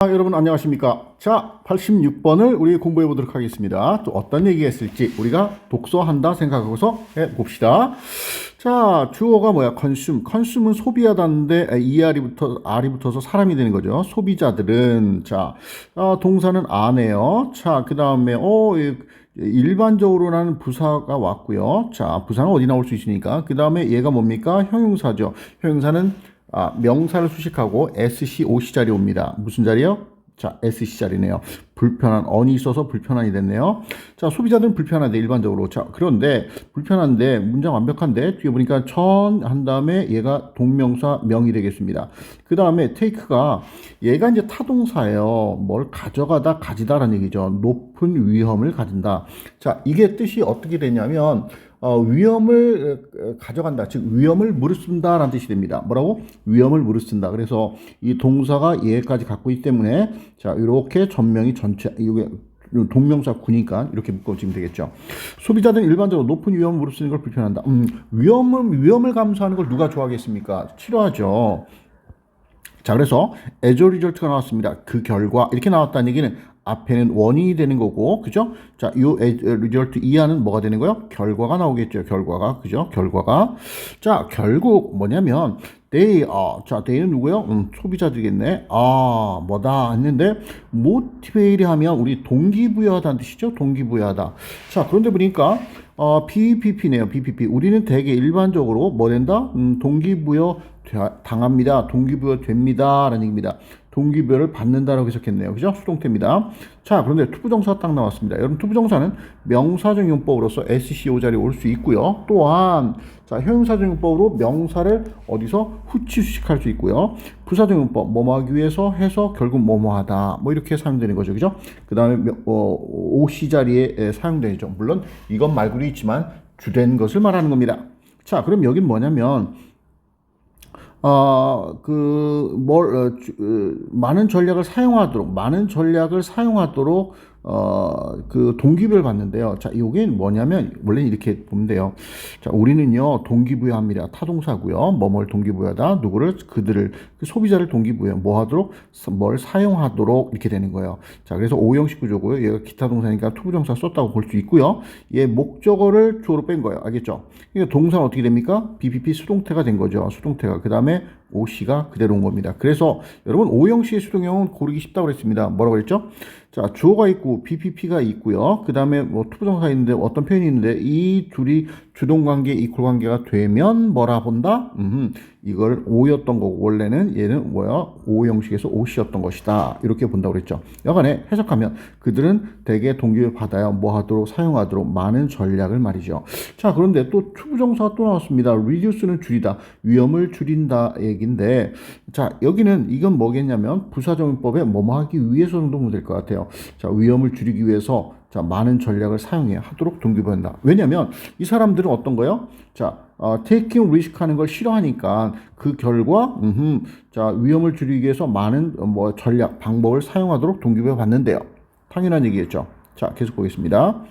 아, 여러분 안녕하십니까? 자, 86번을 우리 공부해 보도록 하겠습니다. 또 어떤 얘기가 있을지 우리가 독서한다 생각하고서 해 봅시다. 자, 주어가 뭐야? 컨슘. 컨슘은 소비하다는데 ER이 붙어 R이 붙어서 사람이 되는 거죠. 소비자들은 자, 아, 동사는 아네요. 자, 그 다음에 어 이- 일반적으로라는 부사가 왔고요. 자, 부사는 어디 나올 수 있으니까. 그 다음에 얘가 뭡니까? 형용사죠. 형용사는 아, 명사를 수식하고 SC, OC 자리 옵니다. 무슨 자리요? 자, SC 자리네요. 불편한, 언이 있어서 불편한이 됐네요. 자, 소비자들은 불편한데, 일반적으로. 자, 그런데, 불편한데, 문장 완벽한데, 뒤에 보니까 천, 한 다음에 얘가 동명사 명이 되겠습니다. 그 다음에 take가, 얘가 이제 타동사예요. 뭘 가져가다, 가지다라는 얘기죠. 높은 위험을 가진다. 자, 이게 뜻이 어떻게 되냐면, 어, 위험을 어, 가져간다. 즉 위험을 무릅쓴다라는 뜻이 됩니다. 뭐라고? 위험을 무릅쓴다. 그래서 이 동사가 얘까지 갖고 있기 때문에 자 이렇게 전명이 전체 이게 동명사 구니까 이렇게 묶어지면 되겠죠. 소비자들은 일반적으로 높은 위험을 무릅쓰는 걸 불편한다. 음, 위험은 위험을 감수하는 걸 누가 좋아하겠습니까? 싫어하죠. 자, 그래서 as a result가 나왔습니다. 그 결과 이렇게 나왔다는 얘기는 앞에는 원인이 되는 거고, 그죠? 자, 요 result 이하는 뭐가 되는 거요? 결과가 나오겠죠. 결과가, 그죠? 결과가. 자, 결국 뭐냐면 they are, 자, they는 누구요? 음, 소비자들이겠네. 아, 뭐다 했는데 motivate 하면 우리 동기부여하다는 뜻이죠. 동기부여하다. 자, 그런데 보니까 어, BPP네요. BPP. 우리는 되게 일반적으로 뭐 된다? 음, 동기부여 되- 당합니다. 동기부여 됩니다. 라는 얘기입니다. 동기부여를 받는다라고 해석했네요. 그죠? 수동태입니다. 자, 그런데 투부정사 딱 나왔습니다. 여러분, 투부정사는 명사적 용법으로서 SCO 자리에 올 수 있고요. 또한, 자, 형용사적 용법으로 명사를 어디서 후치 수식할 수 있고요. 부사적 용법, 뭐뭐 하기 위해서 해서 결국 뭐뭐 하다. 뭐 이렇게 사용되는 거죠. 그죠? 그 다음에 어, OC 자리에 에, 사용되죠. 물론 이건 말고도 있지만 주된 것을 말하는 겁니다. 자, 그럼 여긴 뭐냐면, 어, 그, 뭘, 어, 주- 어, 많은 전략을 사용하도록, 많은 전략을 사용하도록, 어, 그 동기부여를 받는데요. 자, 이게 뭐냐면, 원래는 이렇게 보면 돼요. 자, 우리는요, 동기부여 합니다. 타동사고요. 뭐뭘 동기부여하다? 누구를, 그들을, 그 소비자를 동기부여, 뭐 하도록? 뭘 사용하도록, 이렇게 되는 거예요. 자, 그래서 오형식 구조고요. 얘가 기타 동사니까 투부정사 썼다고 볼 수 있고요. 얘 목적어를 주어로 뺀 거예요. 알겠죠? 이거 동사는 어떻게 됩니까? BPP 수동태가 된 거죠. 수동태가. 그 다음에 OC가 그대로 온 겁니다. 그래서 여러분 오형식의 수동형은 고르기 쉽다고 그랬습니다. 뭐라고 그랬죠? 자, 주어가 있고 BPP가 있고요. 그 다음에 뭐 투부정사 있는데 어떤 표현이 있는데 이 둘이 주동 관계, 이퀄 관계가 되면 뭐라 본다? 음, 이걸 O였던 거고 원래는 얘는 뭐야? O 형식에서 OC였던 것이다. 이렇게 본다고 그랬죠. 여간에 해석하면 그들은 대개 동기를 받아야 뭐 하도록 사용하도록 많은 전략을 말이죠. 자, 그런데 또 투부정사가 또 나왔습니다. reduce는 줄이다. 위험을 줄인다 얘기인데 자, 여기는 이건 뭐겠냐면 부사정의법에 뭐뭐 하기 위해서 정도 보면 될것 같아요. 자, 위험을 줄이기 위해서 자, 많은 전략을 사용해 하도록 동기부여한다. 왜냐면 이 사람들은 어떤 거요? 자, 어, 테이킹 리스크 하는 걸 싫어하니까 그 결과 음흠, 자, 위험을 줄이기 위해서 많은 어, 뭐 전략, 방법을 사용하도록 동기부여 받는데요. 당연한 얘기겠죠. 자, 계속 보겠습니다.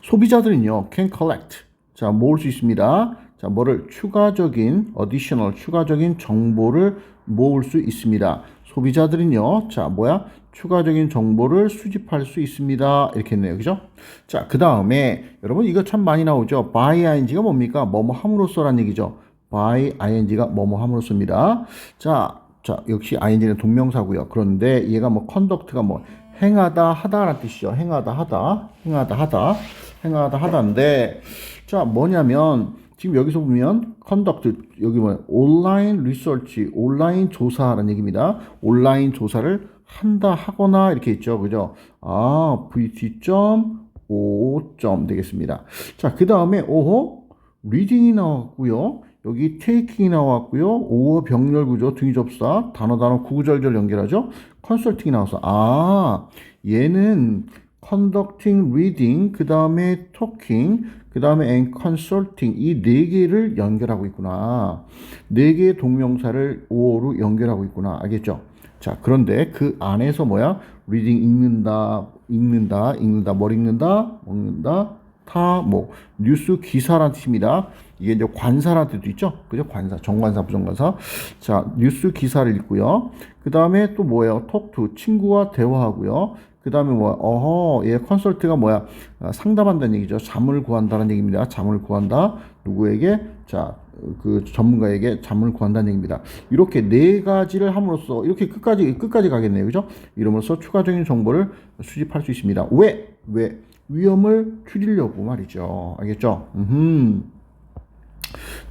소비자들은요, can collect. 자, 모을 수 있습니다. 자, 뭐를 추가적인, additional, 추가적인 정보를 모을 수 있습니다. 소비자들은요, 자, 뭐야? 추가적인 정보를 수집할 수 있습니다. 이렇게 했네요. 그죠? 자, 그 다음에, 여러분, 이거 참 많이 나오죠? by ing가 뭡니까? 뭐뭐 함으로써란 얘기죠. by ing가 뭐뭐 함으로써입니다. 자, 자, 역시 ing는 동명사고요. 그런데 얘가 뭐 conduct가 뭐 행하다 하다라는 뜻이죠. 행하다 하다, 행하다 하다, 행하다 하다인데 자 뭐냐면 지금 여기서 보면 conduct 여기 뭐 온라인 리서치, 온라인 조사라는 얘기입니다. 온라인 조사를 한다 하거나 이렇게 있죠, 그죠? 아 vt.5점 되겠습니다. 자 그 다음에 오호 리딩이 나왔고요. 여기 테이킹이 나왔고요. 오어 병렬 구조 등위 접사 단어 단어 구구절절 연결하죠. 컨설팅이 나왔어. 아 얘는 conducting, reading, 그 다음에 talking, 그 다음에 and consulting 이네 개를 연결하고 있구나. 네 개의 동명사를 오어로 연결하고 있구나. 알겠죠? 자, 그런데 그 안에서 뭐야? reading 읽는다, 읽는다, 읽는다, 뭘 읽는다, 먹는다, 타, 뭐, 뉴스 기사라는 뜻입니다. 이게 이제 관사라는 뜻도 있죠? 그죠? 관사, 정관사, 부정관사. 자, 뉴스 기사를 읽고요. 그 다음에 또 뭐예요? 톡투, 친구와 대화하고요. 그 다음에 뭐야? 어허, 얘 컨설트가 뭐야? 아, 상담한다는 얘기죠. 잠을 구한다는 얘기입니다. 잠을 구한다. 누구에게? 자, 그 전문가에게 잠을 구한다는 얘기입니다. 이렇게 네 가지를 함으로써 이렇게 끝까지 끝까지 가겠네요. 그죠? 이러면서 추가적인 정보를 수집할 수 있습니다. 왜? 왜? 위험을 줄이려고 말이죠. 알겠죠? 음.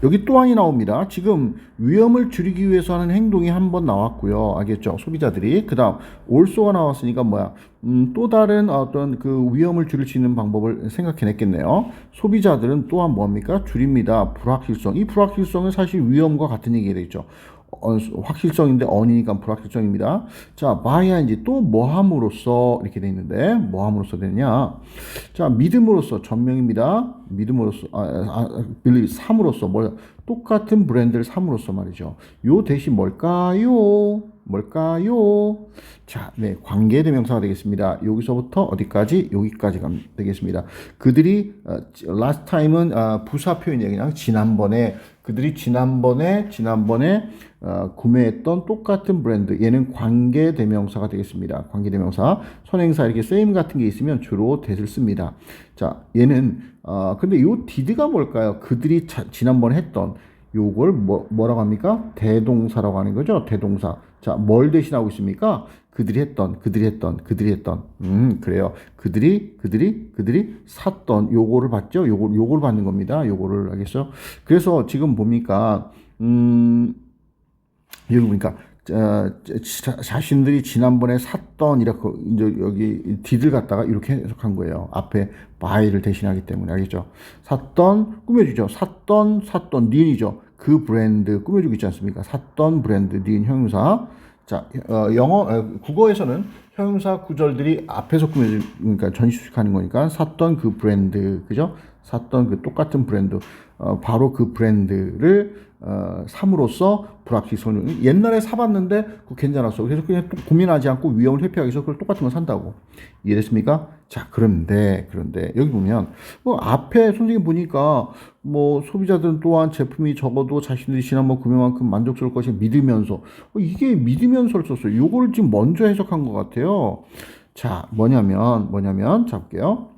여기 또 한이 나옵니다. 지금 위험을 줄이기 위해서 하는 행동이 한 번 나왔고요. 알겠죠? 소비자들이. 그 다음, 올소가 나왔으니까 뭐야? 음, 또 다른 어떤 그 위험을 줄일 수 있는 방법을 생각해냈겠네요. 소비자들은 또한 뭡니까? 줄입니다. 불확실성. 이 불확실성은 사실 위험과 같은 얘기가 되죠. 어, 확실성인데 언이니까 불확실성입니다. 자, 마야인지 또 뭐함으로써 이렇게 돼 있는데 뭐함으로써 되냐? 자, 믿음으로써 전명입니다. 믿음으로써 아, 아 빌리 삼으로써 뭐 똑같은 브랜드를 삼으로써 말이죠. 요 대신 뭘까요? 뭘까요? 자, 네, 관계대명사가 되겠습니다. 여기서부터 어디까지? 여기까지 가면 되겠습니다. 그들이 어, last time은 어, 부사 표현이에요. 그냥 지난번에 그들이 지난번에 지난번에 어, 구매했던 똑같은 브랜드 얘는 관계대명사가 되겠습니다. 관계대명사 선행사 이렇게 same 같은 게 있으면 주로 that을 씁니다. 자, 얘는 어, 근데 요 did가 뭘까요? 그들이 자, 지난번에 했던 요걸 뭐, 뭐라고 합니까? 대동사라고 하는 거죠. 대동사. 자, 뭘 대신하고 있습니까? 그들이 했던, 그들이 했던, 그들이 했던. 음, 그래요. 그들이, 그들이, 그들이 샀던 요거를 받죠? 요거, 요걸 받는 겁니다. 요거를 알겠어? 그래서 지금 봅니까? 음, 여기 보니까, 어, 자, 자신들이 지난번에 샀던 이렇게 이제 여기 디들 갖다가 이렇게 해석한 거예요. 앞에 buy를 대신하기 때문에 알겠죠? 샀던 꾸며주죠. 샀던 샀던 니은이죠. 그 브랜드 꾸며주고 있지 않습니까? 샀던 브랜드 니은 형용사. 자, 어, 영어 어, 국어에서는 형용사 구절들이 앞에서 꾸며주 그러니까 전시식하는 거니까 샀던 그 브랜드 그죠? 샀던 그 똑같은 브랜드 어, 바로 그 브랜드를 어, 삼으로써 불확실성 옛날에 사봤는데 그거 괜찮았어. 그래서 그냥 또 고민하지 않고 위험을 회피하기 위해서 그걸 똑같은 걸 산다고. 이해됐습니까? 자 그런데 그런데 여기 보면 뭐 앞에 선생님 보니까 뭐 소비자들은 또한 제품이 적어도 자신들이 지난번 구매만큼 만족스러울 것이 믿으면서 어, 이게 믿으면서를 썼어요. 요거를 지금 먼저 해석한 것 같아요. 자 뭐냐면 뭐냐면 잡게요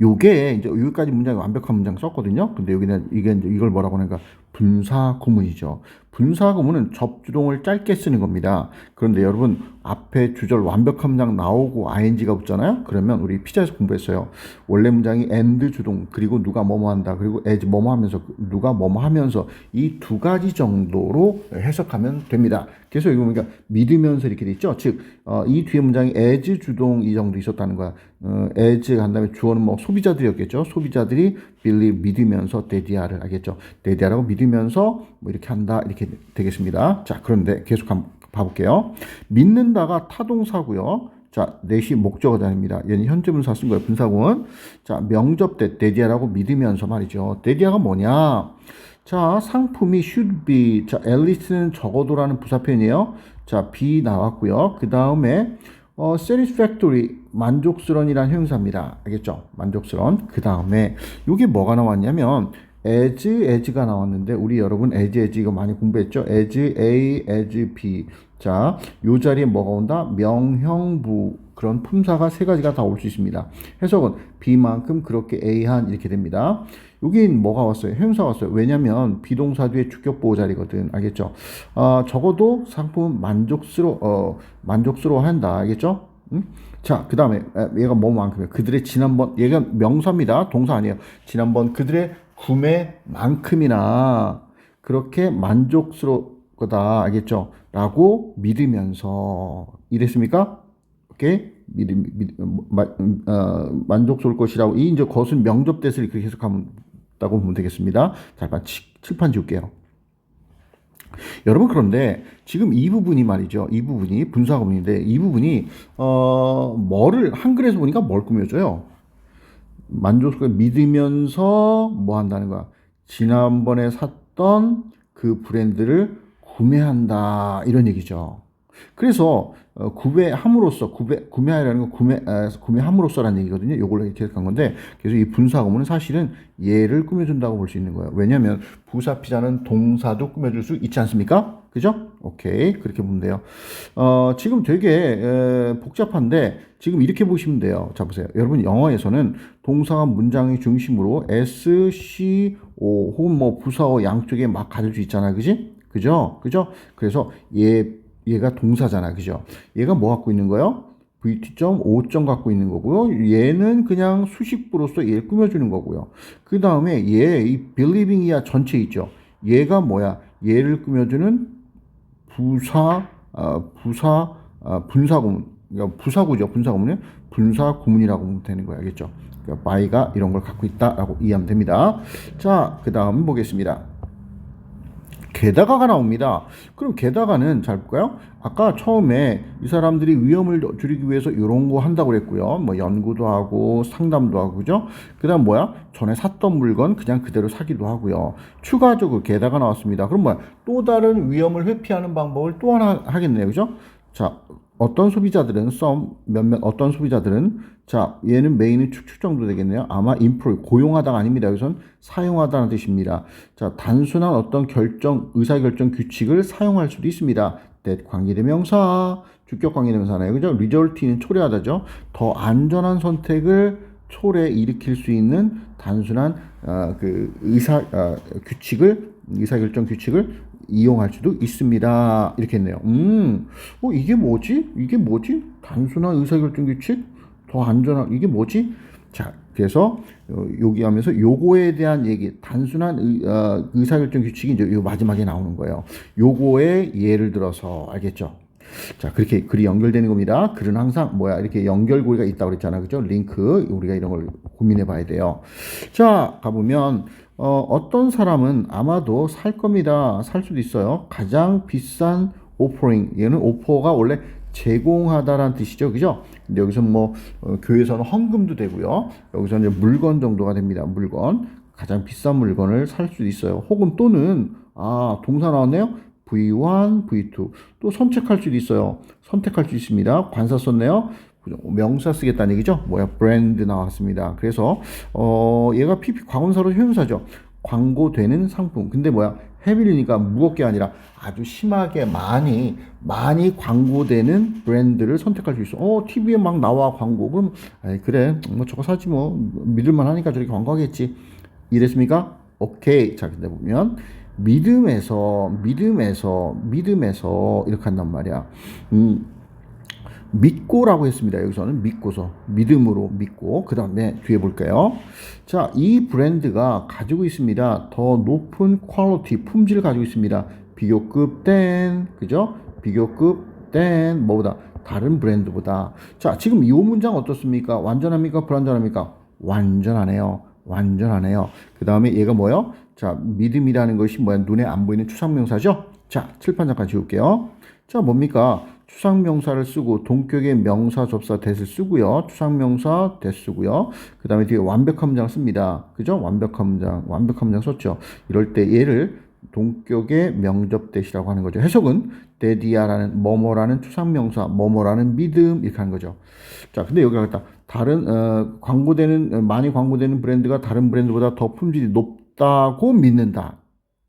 요게 이제 여기까지 문장이 완벽한 문장 썼거든요. 근데 여기는 이게 이제 이걸 뭐라고 하는가 분사 구문이죠. 분사 구문은 접주동을 짧게 쓰는 겁니다. 그런데 여러분 앞에 주절 완벽한 문장 나오고 ing가 붙잖아요. 그러면 우리 피자에서 공부했어요. 원래 문장이 and 주동 그리고 누가 뭐뭐 한다 그리고 as 뭐뭐 하면서 누가 뭐뭐 하면서 이 두 가지 정도로 해석하면 됩니다. 그래서 이거 보니까 믿으면서 이렇게 돼 있죠. 즉, 어, 이 뒤에 문장이 as 주동 이 정도 있었다는 거야. 어, as 한 다음에 주어는 뭐 소비자들이었겠죠. 소비자들이 believe 믿으면서 데디아를 하겠죠. 데디아라고 믿으면서 뭐 이렇게 한다 이렇게 되겠습니다. 자, 그런데 계속 한번 봐볼게요. 믿는다가 타동사고요. 자, 넷이 목적어단입니다. 얘는 현재 분사 쓴 거예요. 분사구는. 자, 명접 때 데디아라고 믿으면서 말이죠. 데디아가 뭐냐? 자, 상품이 should be. 자, 앨리스는 적어도라는 부사편이에요. 자, be 나왔고요. 그 다음에 어, satisfactory 만족스러운이라는 형용사입니다. 알겠죠? 만족스러운. 그 다음에 이게 뭐가 나왔냐면 as, as가 나왔는데 우리 여러분 as, as 이거 많이 공부했죠? as, a, as, b. 자, 요 자리에 뭐가 온다? 명형부 그런 품사가 세 가지가 다 올 수 있습니다. 해석은 b만큼 그렇게 a한 이렇게 됩니다. 여긴 뭐가 왔어요? 형용사가 왔어요. 왜냐면 비동사 뒤에 주격 보호 자리거든. 알겠죠? 아, 적어도 상품 만족스러 어, 만족스러워 한다. 알겠죠? 응? 자, 그 다음에 얘가 뭐만큼이에요? 그들의 지난번 얘가 명사입니다. 동사 아니에요. 지난번 그들의 구매만큼이나 그렇게 만족스러울 거다. 알겠죠? 라고 믿으면서 이랬습니까? 오케이? 믿음, 믿, 마, 어, 만족스러울 것이라고 이 이제 것은 명접대서 이렇게 해석하면 다고 보면 되겠습니다. 자, 칠판 지울게요. 여러분 그런데 지금 이 부분이 말이죠. 이 부분이 분사 구문인데 이 부분이 어 뭐를 한글에서 보니까 뭘 꾸며줘요? 만족스럽게 믿으면서 뭐 한다는 거야? 지난번에 샀던 그 브랜드를 구매한다 이런 얘기죠. 그래서 어, 구매함으로써 구매 구매하라는 건 구매 아, 구매함으로써라는 얘기거든요. 요걸로 이렇게 한 건데 그래서 이 분사구문은 사실은 얘를 꾸며준다고 볼 수 있는 거예요. 왜냐하면 부사 피자는 동사도 꾸며줄 수 있지 않습니까? 그죠? 오케이 그렇게 보면 돼요. 어, 지금 되게 에, 복잡한데 지금 이렇게 보시면 돼요. 자 보세요. 여러분 영어에서는 동사가 문장의 중심으로 S, C, O 혹은 뭐 부사어 양쪽에 막 가질 수 있잖아요. 그지? 그죠? 그죠? 그래서 얘 얘가 동사잖아. 그죠? 얘가 뭐 갖고 있는 거예요? VT.5점 5점 갖고 있는 거고요. 얘는 그냥 수식부로서 얘를 꾸며주는 거고요. 그 다음에 얘, 이 believing이야 전체 있죠. 얘가 뭐야? 얘를 꾸며주는 부사, 어, 부사, 어, 분사구문. 그러니까 부사구죠. 분사구문은 분사구문이라고 보면 되는 거야. 알겠죠? 그러니까 이런 걸 갖고 있다라고 이해하면 됩니다. 자, 그 다음 보겠습니다. 게다가가 나옵니다. 그럼 게다가는 잘 볼까요? 아까 처음에 이 사람들이 위험을 줄이기 위해서 이런 거 한다고 그랬고요. 뭐 연구도 하고 상담도 하고 그죠? 그다음 뭐야? 전에 샀던 물건 그냥 그대로 사기도 하고요. 추가적으로 게다가 나왔습니다. 그럼 뭐야? 또 다른 위험을 회피하는 방법을 또 하나 하겠네요. 그죠? 자, 어떤 소비자들은 some 몇몇 어떤 소비자들은 자 얘는 메인은 축축 정도 되겠네요. 아마 employ 고용하다가 아닙니다. 여기선 사용하다는 뜻입니다. 자 단순한 어떤 결정 의사결정 규칙을 사용할 수도 있습니다. that 관계대명사 주격 관계대명사네요. 그죠? result는 초래하다죠. 더 안전한 선택을 초래 일으킬 수 있는 단순한 어, 그 의사 어, 규칙을 의사결정 규칙을 이용할 수도 있습니다. 이렇게 했네요. 음, 어, 이게 뭐지? 이게 뭐지? 단순한 의사결정 규칙? 더 안전한, 이게 뭐지? 자, 그래서 어, 여기 하면서 요거에 대한 얘기, 단순한 의, 어, 의사결정 규칙이 이제 요 마지막에 나오는 거예요. 요거에 예를 들어서, 알겠죠? 자, 그렇게 글이 연결되는 겁니다. 글은 항상 뭐야, 이렇게 연결고리가 있다고 그랬잖아. 그죠? 링크. 우리가 이런 걸 고민해 봐야 돼요. 자, 가보면, 어, 어떤 사람은 아마도 살 겁니다. 살 수도 있어요. 가장 비싼 오퍼링. 얘는 오퍼가 원래 제공하다라는 뜻이죠. 그죠? 근데 여기서 뭐, 어, 교회에서는 헌금도 되고요. 여기서 이제 물건 정도가 됩니다. 물건. 가장 비싼 물건을 살 수도 있어요. 혹은 또는, 아, 동사 나왔네요? V1, V2. 또 선택할 수도 있어요. 선택할 수 있습니다. 관사 썼네요. 명사 쓰겠다는 얘기죠. 뭐야? 브랜드 나왔습니다. 그래서 어 얘가 PP 광원사로 형용사죠. 광고되는 상품. 근데 뭐야? 헤빌리니까 무겁게 아니라 아주 심하게 많이 많이 광고되는 브랜드를 선택할 수 있어. 어, TV에 막 나와 광고. 그럼 아이 그래. 뭐 저거 사지 뭐 믿을만 하니까 저렇게 광고하겠지. 이랬습니까? 오케이. 자, 근데 보면 믿음에서 믿음에서 믿음에서 이렇게 한단 말이야. 음. 믿고라고 했습니다. 여기서는 믿고서 믿음으로 믿고 그 다음에 뒤에 볼게요. 자, 이 브랜드가 가지고 있습니다. 더 높은 퀄리티 품질을 가지고 있습니다. 비교급 땐 그죠? 비교급 땐 뭐보다 다른 브랜드보다 자 지금 이 문장 어떻습니까? 완전합니까? 불완전합니까? 완전하네요. 완전하네요. 그 다음에 얘가 뭐요? 자 믿음이라는 것이 뭐야? 눈에 안 보이는 추상명사죠? 자 칠판 잠깐 지울게요. 자 뭡니까? 추상명사를 쓰고 동격의 명사 접사 대을 쓰고요. 추상명사 대 쓰고요. 그 다음에 뒤에 완벽한 문장을 씁니다. 그죠? 완벽한 문장 썼죠. 이럴 때 얘를 동격의 명접 대시라고 하는 거죠. 해석은 데디아라는 뭐뭐라는 추상명사, 뭐뭐라는 믿음 이렇게 하는 거죠. 자, 근데 여기 갖다 다른 어, 광고되는 어, 많이 광고되는 브랜드가 다른 브랜드보다 더 품질이 높 다고 믿는다.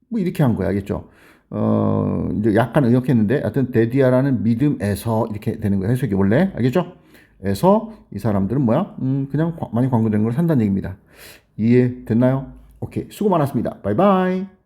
뭐 이렇게 한 거야, 알겠죠? 어, 이제 약간 의역했는데, 하여튼, 데디아라는 믿음에서 이렇게 되는 거예요. 해석이 원래. 알겠죠? 에서 이 사람들은 뭐야? 음, 그냥 많이 광고되는 걸 산다는 얘기입니다. 이해됐나요? 오케이. 수고 많았습니다. 바이바이.